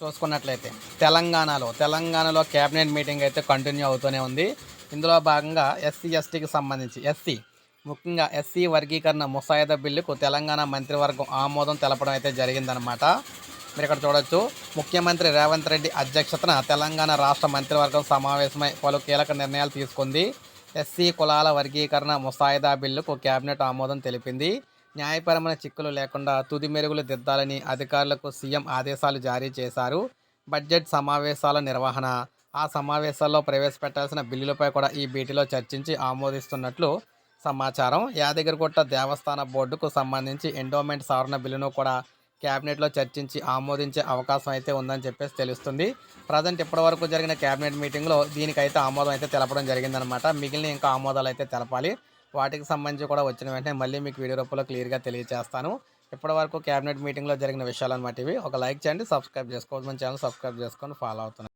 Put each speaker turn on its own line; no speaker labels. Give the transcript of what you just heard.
చూసుకున్నట్లయితే తెలంగాణలో తెలంగాణలో కేబినెట్ మీటింగ్ అయితే కంటిన్యూ అవుతూనే ఉంది. ఇందులో భాగంగా ఎస్సీ ఎస్టీకి సంబంధించి ఎస్సీ ముఖ్యంగా ఎస్సీ వర్గీకరణ ముసాయిదా బిల్లుకు తెలంగాణ మంత్రివర్గం ఆమోదం తెలపడం అయితే జరిగిందనమాట మీరు ఇక్కడ చూడొచ్చు ముఖ్యమంత్రి రేవంత్ రెడ్డి అధ్యక్షతన తెలంగాణ రాష్ట్ర మంత్రివర్గం సమావేశమై పలు కీలక నిర్ణయాలు తీసుకుంది. ఎస్సీ కులాల వర్గీకరణ ముసాయిదా బిల్లుకు కేబినెట్ ఆమోదం తెలిపింది. న్యాయపరమైన చిక్కులు లేకుండా తుది మెరుగులు దిద్దాలని అధికారులకు సీఎం ఆదేశాలు జారీ చేశారు. బడ్జెట్ సమావేశాల నిర్వహణ. ఆ సమావేశాల్లో ప్రవేశపెట్టాల్సిన బిల్లులపై కూడా ఈ భేటీలో చర్చించి ఆమోదిస్తున్నట్లు సమాచారం. యాదగిరిగుట్ట దేవస్థాన బోర్డుకు సంబంధించి ఎండోమెంట్ సవరణ బిల్లును కూడా క్యాబినెట్లో చర్చించి ఆమోదించే అవకాశం అయితే ఉందని చెప్పేసి తెలుస్తుంది. ప్రజెంట్ ఇప్పటివరకు జరిగిన క్యాబినెట్ మీటింగ్లో దీనికైతే ఆమోదం అయితే తెలపడం జరిగిందనమాట మిగిలిన ఇంకా ఆమోదాలు అయితే తెలపాలి. వాటికి సంబంధించి కూడా వచ్చిన వెంటనే మళ్ళీ మీకు వీడియో రూపంలో క్లియర్గా తెలియజేస్తాను ఇప్పటివరకు క్యాబినెట్ మీటింగ్లో జరిగిన విషయాలు అనమాట ఇవి ఒక లైక్ చేయండి సబ్స్క్రైబ్ చేసుకోవచ్చు మన ఛానల్ సబ్స్క్రైబ్ చేసుకొని ఫాలో అవుతున్నాను